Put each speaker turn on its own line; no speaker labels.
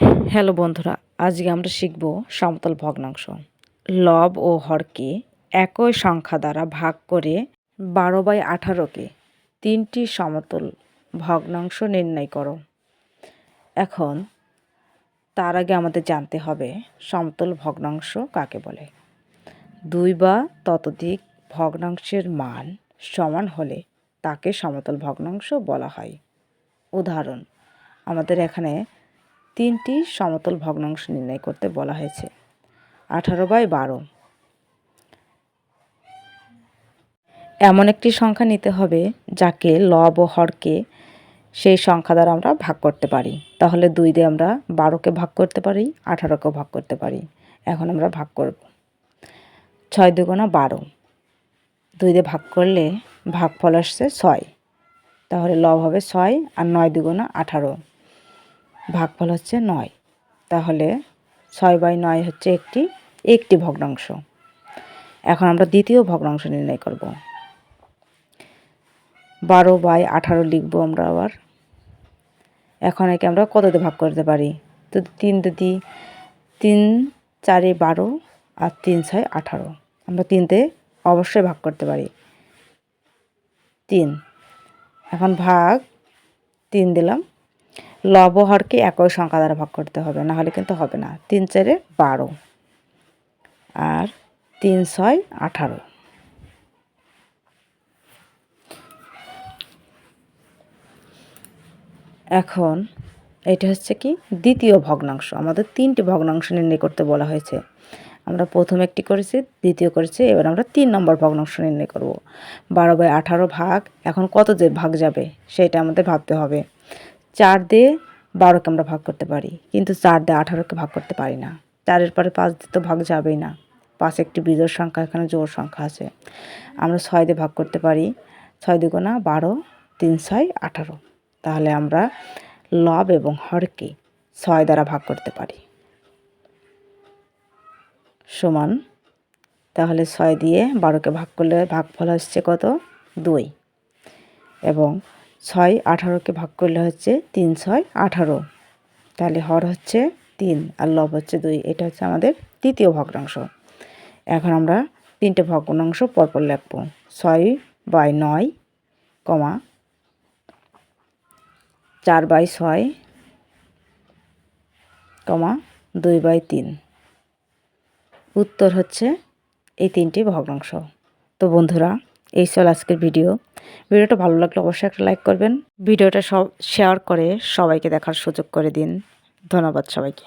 Hello বন্ধুরা, আজকে আমরা শিখব সমতল ভগ্নাংশ। লব ও হরকে একই সংখ্যা দ্বারা ভাগ করে বারো বাই আঠারোকে তিনটি সমতল ভগ্নাংশ নির্ণয় করো। এখন তার আগে আমাদের জানতে হবে সমতল ভগ্নাংশ কাকে বলে। দুই বা ততোধিক ভগ্নাংশের মান সমান হলে তাকে সমতল ভগ্নাংশ বলা হয়। উদাহরণ, আমাদের এখানে তিনটি সমতল ভগ্নাংশ নির্ণয় করতে বলা হয়েছে। আঠারো বাই বারো। এমন একটি সংখ্যা নিতে হবে যাকে লব ও হরকে সেই সংখ্যা দ্বারা আমরা ভাগ করতে পারি। তাহলে দুই দিয়ে আমরা বারোকে ভাগ করতে পারি, আঠারোকেও ভাগ করতে পারি। এখন আমরা ভাগ করব। ছয় দুগুণা বারো। দুই দিয়ে ভাগ করলে ভাগফল আসছে ছয়। তাহলে লব হবে ছয় আর নয় দুগুণা আঠারো। ভাগফল হচ্ছে নয়। তাহলে ছয় বাই নয় হচ্ছে একটি একটি ভগ্নাংশ। এখন আমরা দ্বিতীয় ভগ্নাংশ নির্ণয় করব। বারো বাই আঠারো লিখব আমরা আবার। এখন একে আমরা কততে ভাগ করতে পারি? তো তিন দুটি তিন চারে বারো আর তিন ছয় আঠারো। আমরা তিনতে অবশ্যই ভাগ করতে পারি। তিন। এখন ভাগ তিন দিলাম। লবহরকে একই সংখ্যা দ্বারা ভাগ করতে হবে না হলে কিন্তু হবে না। তিন চারে বারো আর তিন ছয় আঠারো। এখন এটা হচ্ছে কি? দ্বিতীয় ভগ্নাংশ। আমাদের তিনটি ভগ্নাংশ নির্ণয় করতে বলা হয়েছে। আমরা প্রথম একটি করেছি, দ্বিতীয় করেছি, এবার আমরা তিন নম্বর ভগ্নাংশ নির্ণয় করব। বারো বাই আঠারো ভাগ, এখন কত যে ভাগ যাবে, সেটা আমাদের ভাবতে হবে। চার দিয়ে বারোকে আমরা ভাগ করতে পারি। কিন্তু চার দিয়ে আঠারোকে ভাগ করতে পারি না। চারের পরে পাঁচ দিয়ে তো ভাগ যাবেই না। পাঁচ একটি বিজোড় সংখ্যা, এখানে জোর সংখ্যা আছে। আমরা ছয় দিয়ে ভাগ করতে পারি। ছয় দুগুণা বারো, তিন ছয় আঠারো। তাহলে আমরা লব এবং হরকে ছয় দ্বারা ভাগ করতে পারি। সমান, তাহলে ছয় দিয়ে বারোকে ভাগ করলে ভাগফল হচ্ছে কত? দুই। এবং ছয় আঠারোকে ভাগ করলে হচ্ছে তিন ছয় আঠারো। তাহলে হর হচ্ছে তিন আর লব হচ্ছে দুই। এটা হচ্ছে আমাদের তৃতীয় ভগ্নাংশ। এখন আমরা তিনটে ভগ্নাংশ পরপর লিখব। ছয় বাই নয় কমা চার বাই ছয় কমা দুই বাই তিন। উত্তর হচ্ছে এই তিনটি ভগ্নাংশ। তো বন্ধুরা এই চল আজকের ভিডিও। ভিডিওটা ভালো লাগলে অবশ্যই একটা লাইক করবেন। ভিডিওটা সব শেয়ার করে সবাইকে দেখার সুযোগ করে দিন। ধন্যবাদ সবাইকে।